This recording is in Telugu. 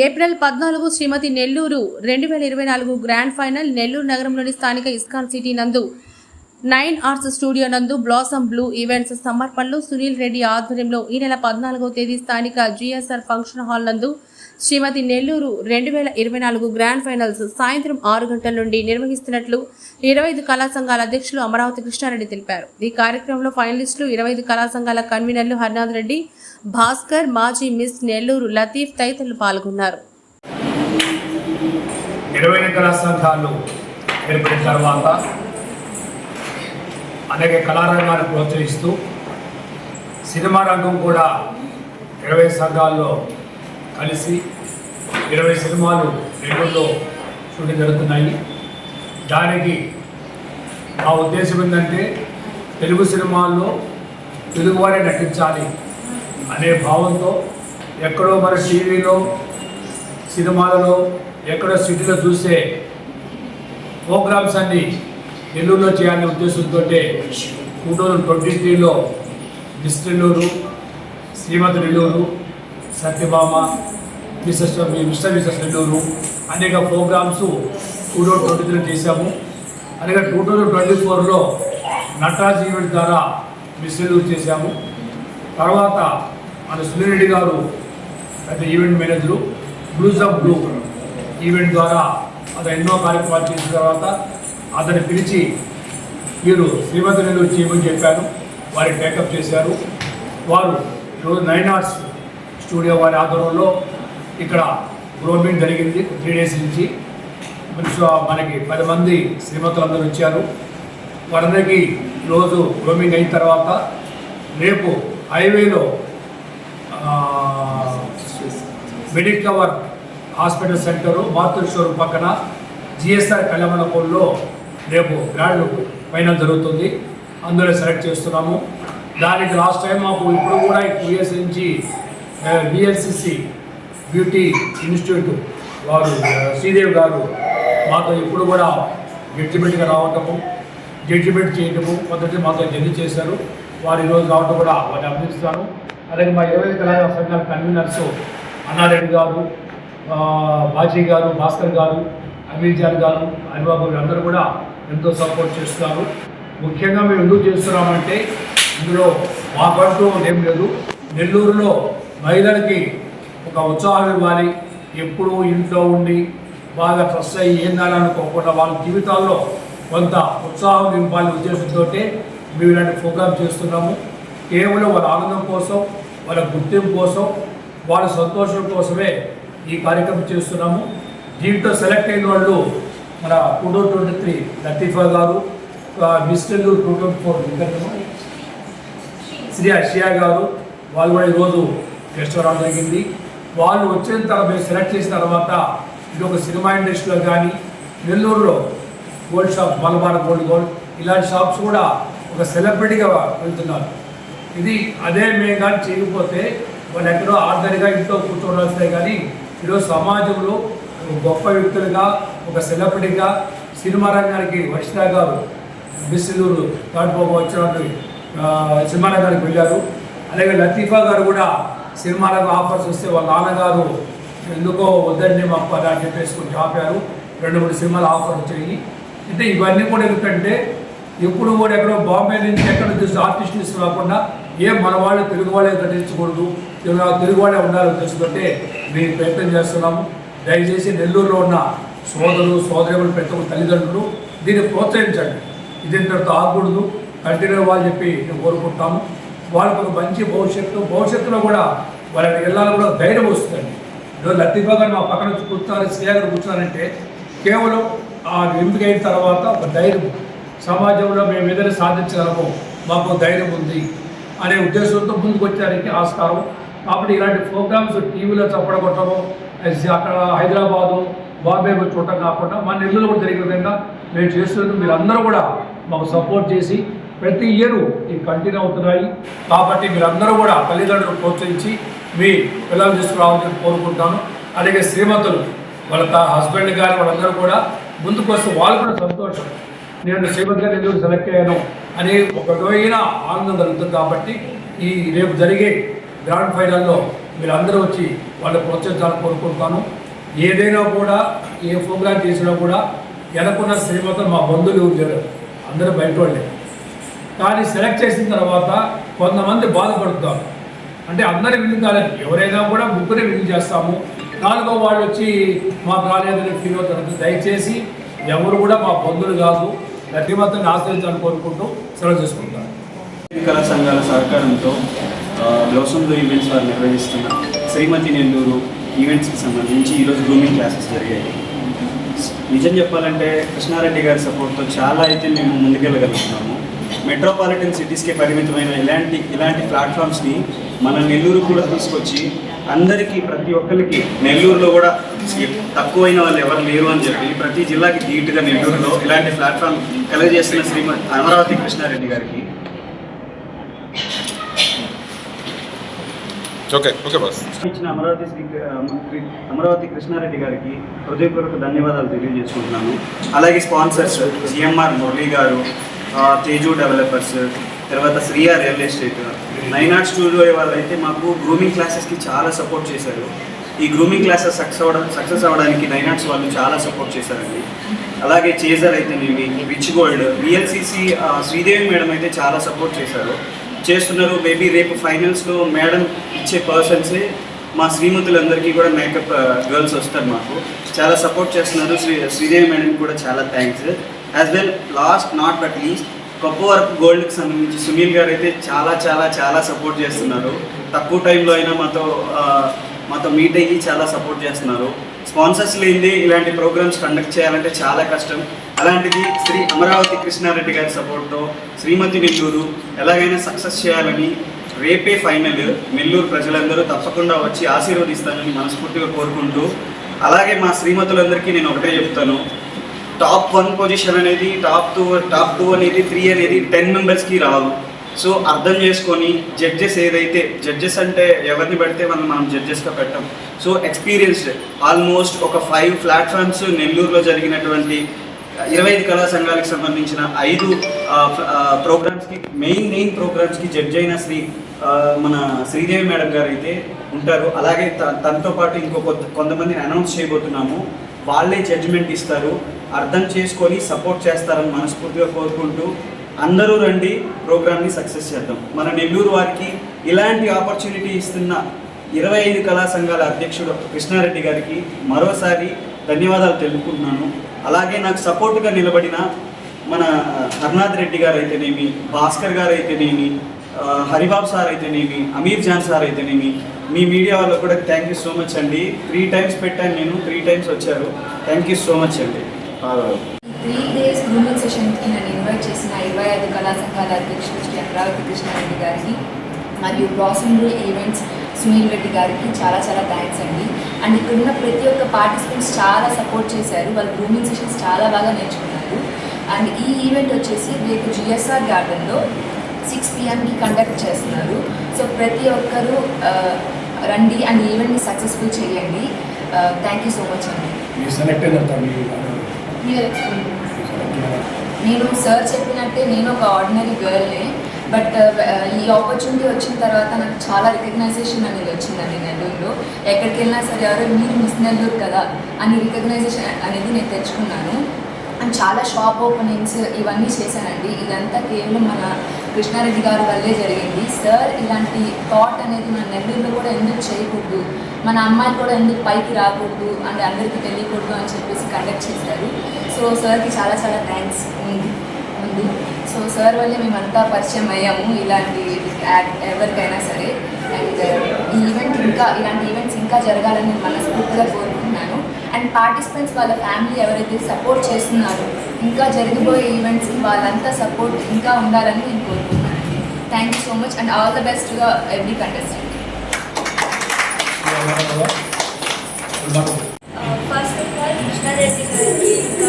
ఏప్రిల్ పద్నాలుగు శ్రీమతి నెల్లూరు రెండు వేల ఇరవై నాలుగు గ్రాండ్ ఫైనల్ నెల్లూరు నగరంలోని స్థానిక ఇస్కాన్ సిటీ నందు నైన్ ఆర్ట్స్ స్టూడియో నందు బ్లాసమ్ బ్లూ ఈవెంట్స్ సమర్పణలు సునీల్ రెడ్డి ఆధ్వర్యంలో ఈ నెల పద్నాలుగో తేదీ స్థానిక జిఎస్ఆర్ ఫంక్షన్ హాల్ నందు శ్రీమతి నెల్లూరు రెండు వేల ఇరవై నాలుగు గ్రాండ్ ఫైనల్స్ సాయంత్రం ఆరు గంటల నుండి నిర్వహిస్తున్నట్లు ఇరవై ఐదు కళా సంఘాల అధ్యక్షులు అమరావతి కృష్ణారెడ్డి తెలిపారు. ఈ కార్యక్రమంలో ఫైనలిస్టులు ఇరవై ఐదు కళా సంఘాల కన్వీనర్లు హరినాథ్ రెడ్డి భాస్కర్ మాజీ మిస్ నెల్లూరు లతీఫ్ తదితరులు పాల్గొన్నారు. ఇరవై కళా సంఘాలు ఏర్పడిన తర్వాత కళారంగాన్ని ప్రోత్సహిస్తూ సినిమా రంగం కూడా ఇరవై సంఘాల్లో కలిసి ఇరవై సినిమాలు నెల్లూరులో షూటింగ్ జరుగుతున్నాయి. దానికి మా ఉద్దేశం ఏంటంటే తెలుగు సినిమాల్లో తెలుగువారే నటించాలి అనే భావంతో ఎక్కడో మన టీవీలో సినిమాలలో ఎక్కడో సిటీలో చూసే ప్రోగ్రామ్స్ అన్ని నెల్లూరులో చేయాలనే ఉద్దేశంతో టూ థౌజండ్ ట్వంటీ త్రీలో miss Nellore Srimathi Nellore Satyabhama mister mister mister Nellore అనేక programs two thousand twenty three చేశాము. అలాగే టూ థౌజండ్ ట్వంటీ ఫోర్లో నటరాజ్ ఈవెంట్ ద్వారా మిస్ నెల్లూరు చేశాము. తర్వాత మన సునీల్ రెడ్డి గారు పెద్ద event manager blues of blue event ద్వారా అతను ఎన్నో కార్యక్రమాలు చేసిన తర్వాత అతన్ని పిలిచి మీరు శ్రీమతి నెల్లూరు చేయమని చెప్పాను. వారి టేకప్ చేశారు. వారు ఈరోజు నైన్ ఆర్ట్స్ స్టూడియో వారి ఆధ్వర్యంలో ఇక్కడ గ్రోమింగ్ జరిగింది త్రీ డేస్ నుంచి. మనకి పది మంది శ్రీమతులు అందరూ వచ్చారు. వారందరికీ ఈరోజు గ్రోమింగ్ అయిన తర్వాత రేపు హైవేలో medic cover hospital center Matru showroom పక్కన జిఎస్ఆర్ కళ్యాణమండపంలో రేపు గ్రాండ్ ఫైనల్ జరుగుతుంది. అందులో సెలెక్ట్ చేస్తున్నాము. దానికి లాస్ట్ టైం మాకు ఇప్పుడు కూడా టూ ఇయర్స్ నుంచి బిఎల్సిసి బ్యూటీ ఇన్స్టిట్యూట్ వారు శ్రీదేవి గారు మాతో ఎప్పుడు కూడా జడ్జిమెంట్గా రావటము జడ్జిమెంట్ చేయటము కొంత మాతో జడ్జి చేశారు. వారు ఈరోజు రావటం కూడా వారిని అభినందిస్తాను. అలాగే మా ఇరవై తెలంగాణ సంఘాల కన్వీనర్స్ అన్నారెడ్డి గారు బాజీ గారు భాస్కర్ గారు అమీర్జాన్ గారు హరిబాబు గారు అందరూ కూడా ఎంతో సపోర్ట్ చేస్తున్నారు. ముఖ్యంగా మేము ఎందుకు చేస్తున్నామంటే ఇందులో మాకంటూ ఏం లేదు. నెల్లూరులో మహిళలకి ఒక ఉత్సాహం ఇవ్వాలి. ఎప్పుడూ ఇంట్లో ఉండి బాగా స్ట్రెస్ అయ్యి ఏం కావాలనుకోకుండా వాళ్ళ జీవితాల్లో కొంత ఉత్సాహం నింపాలి ఉద్దేశంతో మేము ఇలాంటి ప్రోగ్రామ్ చేస్తున్నాము. కేవలం వాళ్ళ ఆనందం కోసం వాళ్ళ గుర్తింపు కోసం వాళ్ళ సంతోషం కోసమే ఈ కార్యక్రమం చేస్తున్నాము. దీంట్లో సెలెక్ట్ అయిన వాళ్ళు మన two thousand twenty three Latifa గారు miss two twenty four Shri Ashiya గారు వాళ్ళు కూడా ఈరోజు గెస్ట్ రావడం జరిగింది. వాళ్ళు వచ్చిన తర్వాత మేము సెలెక్ట్ చేసిన తర్వాత ఇది ఒక సినిమా ఇండస్ట్రీలో కానీ నెల్లూరులో gold shop Malabar gold gold ఇలాంటి షాప్స్ కూడా ఒక సెలబ్రిటీగా వెళ్తున్నారు. ఇది అదే మేము కానీ చేయకపోతే వాళ్ళు ఎక్కడో ఆర్డర్గా ఇంట్లో కూర్చోవడాల్సిందే కానీ ఈరోజు సమాజంలో గొప్ప వ్యక్తులుగా ఒక సెలబ్రిటీగా సినిమా రంగానికి వర్షిత గారు బిస్సులూరు దాటిపోక వచ్చినట్టు సినిమా రంగానికి వెళ్ళారు. అలాగే లతీఫా గారు కూడా సినిమాలకు ఆఫర్స్ వస్తే వాళ్ళ నాన్నగారు ఎందుకో వద్దండి మా పని అని చెప్పేసి ఆపారు. రెండు మూడు సినిమాలు ఆఫర్ వచ్చాయి. అంటే ఇవన్నీ కూడా ఎందుకంటే ఎప్పుడు కూడా ఎక్కడో బాంబే నుంచి ఎక్కడ చూసి ఆర్టిస్టులు రాకుండా ఏం మన వాళ్ళు తెలుగు వాళ్ళే నటించకూడదు తెలుగు వాళ్ళే ఉండాలని తెలుసుకుంటే మేము ప్రయత్నం చేస్తున్నాము. దయచేసి నెల్లూరులో ఉన్న సోదరులు సోదరులు ప్రతి ఒక్క తల్లిదండ్రులు దీన్ని ప్రోత్సహించండి. ఇది ఇంతటితో ఆగకూడదు కంటిన్యూ అవ్వాలని చెప్పి నేను కోరుకుంటాము. వాళ్ళకు ఒక మంచి భవిష్యత్తు భవిష్యత్తులో కూడా వాళ్ళకి వెళ్ళాలని కూడా ధైర్యం వస్తుంది ఈరోజు లతీఫా గారు మా పక్కన వచ్చి కూర్చున్నారు శ్రేయ గారు కూర్చున్నారంటే కేవలం ఆ ఎంపిక అయిన తర్వాత ఒక ధైర్యం. సమాజంలో మేము ఏదైనా సాధించగలము మాకు ధైర్యం ఉంది అనే ఉద్దేశంతో ముందుకు వచ్చానికి ఆస్కారం. కాబట్టి ఇలాంటి ప్రోగ్రామ్స్ టీవీలో చప్పడగొట్టడం అక్కడ హైదరాబాదు బాంబే చూడటం కాకుండా మన నెల్లూరు కూడా జరిగే విధంగా మేము మీరు అందరూ కూడా మాకు సపోర్ట్ చేసి ప్రతి ఇయర్ ఈ కంటిన్యూ అవుతున్నాయి. కాబట్టి మీరందరూ కూడా తల్లిదండ్రులు ప్రోత్సహించి మీ పిల్లలు తీసుకురావాలని కోరుకుంటాను. అలాగే శ్రీమంతులు వాళ్ళ హస్బెండ్ గారు వాళ్ళందరూ కూడా ముందుకు వస్తే వాళ్ళు కూడా సంతోషం. నేను శ్రీమంత్ గారు ఎందుకు సెలెక్ట్ అయ్యాను అని ఒక విధమైన ఆనందం కలుగుతుంది కాబట్టి ఈ రేపు జరిగే గ్రాండ్ ఫైనల్లో మీరందరూ వచ్చి వాళ్ళు ప్రోత్సహించాలని కోరుకుంటాను. ఏదైనా కూడా ఏ ప్రోగ్రామ్ చేసినా కూడా వెనకున్న శ్రీమతులు మా బంధువులు ఎవరు అందరూ బయట వాళ్ళే కానీ సెలెక్ట్ చేసిన తర్వాత కొంతమంది బాధపడుతారు. అంటే అందరి విన్ కాలేదు. ఎవరైనా కూడా ముగ్గురే విన్ చేస్తాము. నాలుగో వాళ్ళు వచ్చి మాకు రాలేదని ఫీల్ అవుతారు. దయచేసి ఎవరు కూడా మా బంధువులు కాదు ప్రతిమతని ఆశ్రయించాలని కోరుకుంటూ సెలవు చేసుకుంటారు కళా సంఘాల సహకారంతో బ్లౌసంలో ఈవెంట్స్ వారు నిర్వహిస్తున్న శ్రీమతి నెల్లూరు ఈవెంట్స్కి సంబంధించి ఈరోజు గ్రూమింగ్ క్లాసెస్ జరిగాయి. నిజం చెప్పాలంటే కృష్ణారెడ్డి గారి సపోర్ట్తో చాలా అయితే మేము ముందుకెళ్ళగలుగుతున్నాము. మెట్రోపాలిటన్ సిటీస్కే పరిమితమైన ఇలాంటి ఇలాంటి ప్లాట్ఫామ్స్ని మన నెల్లూరు కూడా తీసుకొచ్చి అందరికీ ప్రతి ఒక్కరికి నెల్లూరులో కూడా తక్కువైన వాళ్ళు ఎవరు లేరు అని చెప్పి ప్రతి జిల్లాకి ధీటుగా నెల్లూరులో ఇలాంటి ప్లాట్ఫామ్ కలుగజేస్తున్న శ్రీమతి అమరావతి కృష్ణారెడ్డి గారికి. ఇచ్చిన అమరావతి శ్రీ అమరావతి కృష్ణారెడ్డి గారికి హృదయపూర్వక ధన్యవాదాలు తెలియజేసుకుంటున్నాను. అలాగే స్పాన్సర్స్ జిఎంఆర్ మురళీ గారు తేజు డెవలపర్స్ తర్వాత Sreeya real estate nine art studio వాళ్ళైతే మాకు గ్రూమింగ్ క్లాసెస్కి చాలా సపోర్ట్ చేశారు. ఈ గ్రూమింగ్ క్లాసెస్ సక్సెస్ అవ్వడం సక్సెస్ అవ్వడానికి నైన్ ఆర్ట్స్ వాళ్ళు చాలా సపోర్ట్ చేశారండి. అలాగే చేజర్ అయితేనేమి rich gold VLCC Sridevi madam అయితే చాలా సపోర్ట్ చేశారు. చేస్తున్నారు మేబీ రేపు ఫైనల్స్లో మేడం ఇచ్చే పర్సన్సే మా శ్రీమతులందరికీ కూడా మేకప్ గర్ల్స్ వస్తారు మాకు. చాలా సపోర్ట్ చేస్తున్నారు. శ్రీ శ్రీదేవి మేడం కూడా చాలా thanks as well last not but least గొప్ప వరకు గోల్డ్కి సంబంధించి సునీల్ గారు అయితే చాలా చాలా చాలా సపోర్ట్ చేస్తున్నారు. తక్కువ టైంలో అయినా మాతో మాతో మీట్ అయ్యి చాలా సపోర్ట్ చేస్తున్నారు. స్పాన్సర్స్ లేనిదే ఇలాంటి ప్రోగ్రామ్స్ కండక్ట్ చేయాలంటే చాలా కష్టం. అలాంటిది శ్రీ అమరావతి కృష్ణారెడ్డి గారి సపోర్ట్తో శ్రీమతి నెల్లూరు ఎలాగైనా సక్సెస్ చేయాలని రేపే ఫైనల్ నెల్లూరు ప్రజలందరూ తప్పకుండా వచ్చి ఆశీర్వదిస్తానని మనస్ఫూర్తిగా కోరుకుంటూ అలాగే మా శ్రీమతులందరికీ నేను ఒకటే చెప్తాను. టాప్ వన్ పొజిషన్ అనేది టాప్ టూ టాప్ టూ అనేది త్రీ అనేది టెన్ మెంబర్స్కి రావు సో అర్థం చేసుకొని జడ్జెస్ ఏదైతే జడ్జెస్ అంటే ఎవరిని పెడితే మనం మనం జడ్జెస్గా పెట్టాం. సో ఎక్స్పీరియన్స్డ్ ఆల్మోస్ట్ ఒక ఫైవ్ ప్లాట్ఫామ్స్ నెల్లూరులో జరిగినటువంటి ఇరవై ఐదు కళా సంఘాలకు సంబంధించిన ఐదు ప్రోగ్రామ్స్కి మెయిన్ మెయిన్ ప్రోగ్రామ్స్కి జడ్జ్ అయిన శ్రీ మన శ్రీదేవి మేడం గారు అయితే ఉంటారు. అలాగే త- తనతో పాటు ఇంకో కొంతమందిని అనౌన్స్ చేయబోతున్నాము. వాళ్ళే జడ్జిమెంట్ ఇస్తారు. అర్థం చేసుకొని సపోర్ట్ చేస్తారని మనస్ఫూర్తిగా కోరుకుంటూ అందరూ రండి ప్రోగ్రామ్ని సక్సెస్ చేద్దాం. మన నెల్లూరు వారికి ఇలాంటి ఆపర్చునిటీ ఇస్తున్న ఇరవై ఐదు కళా సంఘాల అధ్యక్షుడు కృష్ణారెడ్డి గారికి మరోసారి ధన్యవాదాలు తెలుపుకుంటున్నాను. అలాగే నాకు సపోర్ట్గా నిలబడిన మన హర్నాథ్ రెడ్డి గారు అయితేనేమి భాస్కర్ గారు అయితేనేమి హరిబాబు సార్ అయితేనేమి అమీర్ జాన్ సార్ అయితేనేమి మీ మీడియా వాళ్ళకు కూడా థ్యాంక్ యూ సో మచ్ అండి. త్రీ టైమ్స్ పెట్టాను నేను త్రీ టైమ్స్ వచ్చారు. థ్యాంక్ యూ సో మచ్ అండి. త్రీ డేస్ గ్రూమింగ్ సెషన్కి నన్ను ఇన్వైట్ చేసిన ఇరవై ఐదు కళా సంఘాల అధ్యక్షుడు శ్రీ అమరావతి కృష్ణారెడ్డి గారికి మరియు బ్లాసమ్ ఈవెంట్స్ సునీల్ రెడ్డి గారికి చాలా చాలా థ్యాంక్స్ అండి. అండ్ ఇక్కడ ఉన్న ప్రతి ఒక్క పార్టిసిపెంట్స్ చాలా సపోర్ట్ చేశారు. వాళ్ళు గ్రూమింగ్ సెషన్స్ చాలా బాగా నేర్చుకున్నారు. అండ్ ఈ ఈవెంట్ వచ్చేసి రేపు జిఎస్ఆర్ గార్డెన్లో సిక్స్ పిఎంకి కండక్ట్ చేస్తున్నారు. సో ప్రతి ఒక్కరూ రండి అండ్ ఈవెంట్ని సక్సెస్ఫుల్ చేయండి. థ్యాంక్ యూ సో మచ్ అండి. మీరు నేను సార్ చెప్పినట్టే నేను ఒక ఆర్డినరీ గర్ల్నే బట్ ఈ ఆపర్చునిటీ వచ్చిన తర్వాత నాకు చాలా రికగ్నైజేషన్ అనేది వచ్చిందండి నెల్లూరులో. ఎక్కడికి వెళ్ళినా సరే ఎవరో మీరు మిస్ నెల్లూరు కదా అని రికగ్నైజేషన్ అనేది నేను తెచ్చుకున్నాను. అండ్ చాలా షాప్ ఓపెనింగ్స్ ఇవన్నీ చేశానండి. ఇదంతా కేవలం మన కృష్ణారెడ్డి గారి వల్లే జరిగింది. సార్ ఇలాంటి థాట్ అనేది మన నెల్లూరులో కూడా ఎందుకు చేయకూడదు? మన అమ్మాయిలు కూడా ఎందుకు పైకి రాకూడదు? అంటే అందరికీ తెలియకూడదు అని చెప్పేసి కండక్ట్ చేశారు. సో సార్కి చాలా చాలా థ్యాంక్స్ ఉంది. ఉంది సో సార్ వల్లే మేమంతా పరిచయం అయ్యాము ఇలాంటి ఎవరికైనా సరే. అండ్ ఈ ఈవెంట్ ఇంకా ఇలాంటి ఈవెంట్స్ ఇంకా జరగాలని నేను మనస్ఫూర్తిగా కోరుకుంటున్నాను. అండ్ పార్టిసిపెంట్స్ వాళ్ళ ఫ్యామిలీ ఎవరైతే సపోర్ట్ చేస్తున్నారో ఇంకా జరిగిపోయే ఈవెంట్స్కి వాళ్ళంతా సపోర్ట్ ఇంకా ఉండాలని నేను కోరుకుంటున్నాను thank you so much and all the బెస్ట్గా every contestant first of all Krishna Reddy గారికి ఇంకా